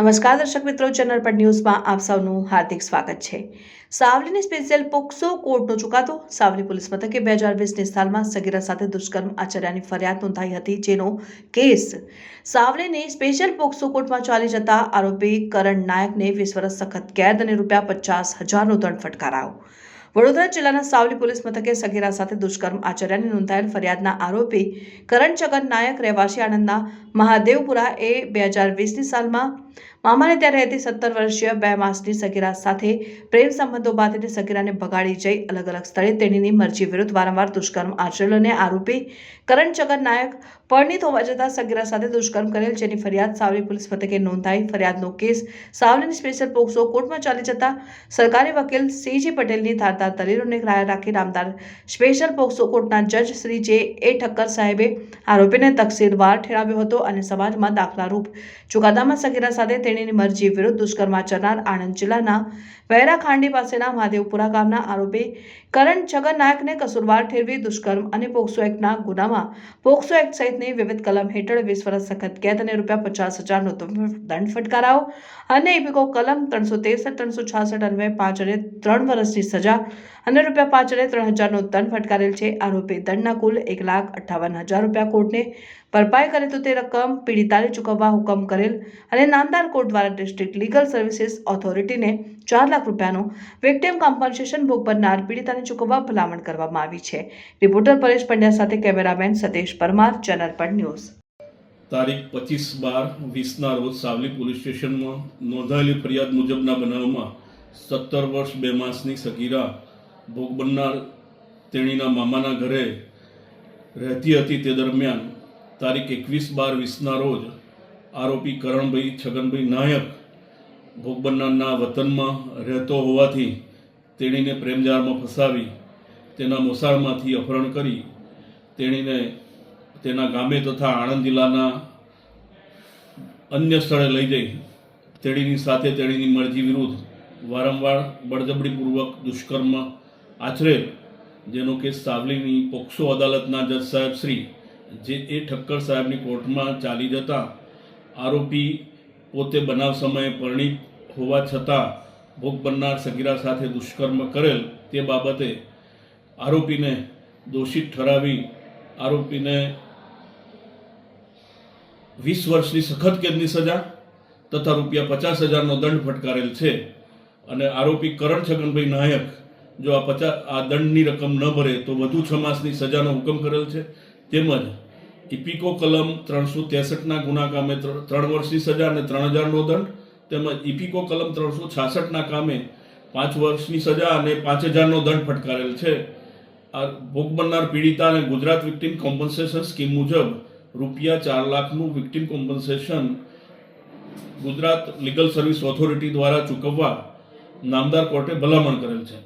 નમસ્કાર દર્શક મિત્રો ચેનલ પર ન્યૂઝમાં આપ સૌનું હાર્દિક સ્વાગત છે. સાવલીની સ્પેશિયલ પોક્સો કોર્ટનો ચુકાદો સાવલી પોલીસ મથકે બે હજાર વીસની સાલમાં સગીરા સાથે દુષ્કર્મ આચર્યાની ફરિયાદ નોંધાઈ હતી, જેનો કેસ સાવલીની સ્પેશિયલ પોક્સો કોર્ટમાં ચાલી જતા આરોપી કરણ નાયકને વીસ વર્ષ સખત કેદ અને રૂપિયા પચાસ હજારનો દંડ ફટકારાયો. વડોદરા જિલ્લાના સાવલી પોલીસ મથકે સગીરા સાથે દુષ્કર્મ આચર્યાની નોંધાયેલ ફરિયાદના આરોપી કરણ છગન નાયક રહેવાસી આણંદના મહાદેવપુરા એ બે હજાર વીસની સાલમાં મામાને ત્યાં રહેતી સત્તર વર્ષીય બે માસની સગીરા સાથે પ્રેમ સંબંધો બાદ બાંધીને સગીરાને ભગાડી જઈ અલગ અલગ સ્થળે તેણીની મરજી વિરુદ્ધ વારંવાર દુષ્કર્મ આચરેલ અને આરોપી કરણ છગન નાયક પરણિત હોવા છતાં સગીરા સાથે દુષ્કર્મ કરેલ જેની ફરિયાદ સાવલી પોલીસ મથકે નોંધાઈ. ફરિયાદનો કેસ સાવલીની સ્પેશિયલ પોક્સો કોર્ટમાં ચાલી જતા સરકારી વકીલ સીજી પટેલની ધારદાર દલીલોને રાખી નામદાર સ્પેશિયલ પોક્સો કોર્ટના જજ શ્રી જે એ ઠક્કર સાહેબે આરોપીને તકસીરવાર ઠેરાવ્યો હતો. અને સમાજમાં દાખલારૂપ. ચુકાદામાં સગીરા સાથે તેણીની મરજી વિરુદ્ધ દુષ્કર્મ આચરનાર આણંદ જિલ્લાના વહેરા ખાંડી પાસેના મહાદેવપુરા ગામના આરોપી કરણ છગન નાયકને કસૂરવાર ઠેરવી દુષ્કર્મ અને પોક્સો એક્ટના ગુનામાં પોક્સો એક્ટ સહિતની વિવિધ કલમ હેઠળ વીસ વર્ષ સખત કેદ અને રૂપિયા પચાસ હજારનો દંડ ફટકારાવો અને ઇપિકો કલમ ત્રણસો તેસઠ, ત્રણસો છાસઠ અન્વયે પાંચ અને ત્રણ વર્ષની સજા અને રૂપિયા પાંચ અને ત્રણ હજારનો દંડ ફટકારેલ છે. આરોપી દંડના કુલ એક લાખ અઠ્ઠાવન હજાર રૂપિયા કોર્ટને ભરપાઈ કરે તો તે રકમ પીડિતાને ચૂકવવા હુકમ કરેલ અને નામદાર કોર્ટ દ્વારા ડિસ્ટ્રિક્ટ લીગલ સર્વિસીસ ઓથોરિટીને ચાર લાખ રૂપિયાનું વિક્ટિમ કોમ્પન્સેશન ભોગ બનનાર પીડિતાને ચૂકવવા ભલામણ કરવામાં આવી છે. રિપોર્ટર પરેશ પંડ્યા સાથે કેમેરામેન સતીશ પરમાર, ચેનલ પર ન્યૂઝ. તારીખ પચીસ બાર વીસના રોજ સાવલી પોલીસ સ્ટેશનમાં નોંધાયેલી ફરિયાદ મુજબના બનાવમાં સત્તર વર્ષ બે માસની સગીરા ભોગ બનનાર તેણીના મામાના ઘરે રહેતી હતી. તે દરમિયાન તારીખ એકવીસ બાર વીસના રોજ આરોપી કરણભાઈ છગનભાઈ નાયક ભોગ બનનારના વતનમાં રહેતો હોવાથી તેણીને પ્રેમજાળમાં ફસાવી તેના મોસાળમાંથી અપહરણ કરી તેણીને તેના ગામે તથા આણંદ જિલ્લાના અન્ય સ્થળે લઈ જઈ તેણીની સાથે તેણીની મરજી વિરુદ્ધ વારંવાર બળજબડીપૂર્વક દુષ્કર્મ આચરેલ, જેનો કેસ સાવલીની પોક્સો અદાલતના જજ સાહેબ શ્રી જે એ ઠક્કર સાહેબની કોર્ટમાં ચાલી જતા આરોપી પોતે બનાવ સમયે પરિણીત હોવા છતાં ભોગ બનનાર સગીરા સાથે દુષ્કર્મ કરેલ તે બાબતે આરોપીને દોષિત ઠરાવી આરોપીને વીસ વર્ષની સખત કેદની સજા તથા રૂપિયા પચાસ હજારનો દંડ ફટકારેલ છે. અને આરોપી કરણ છગનભાઈ નાયક જો આ પચાસ આ દંડની રકમ ન ભરે તો વધુ છ માસની સજાનો હુકમ કરેલ છે. તેમજ ઇપિકો કલમ ત્રણસો ત્રેસઠના ગુના કામે ત્રણ વર્ષની સજા અને ત્રણ હજારનો દંડ, તેમજ ઇપિકો કલમ ત્રણસો છાસઠના કામે પાંચ વર્ષની સજા અને પાંચ હજારનો દંડ ફટકારેલ છે. આ ભોગ બનનાર પીડિતા અને ગુજરાત વિક્ટિમ કોમ્પન્સેશન સ્કીમ મુજબ રૂપિયા ચાર લાખનું victim compensation Gujarat legal service authority દ્વારા ચૂકવવા નામદાર કોર્ટે ભલામણ કરેલ છે.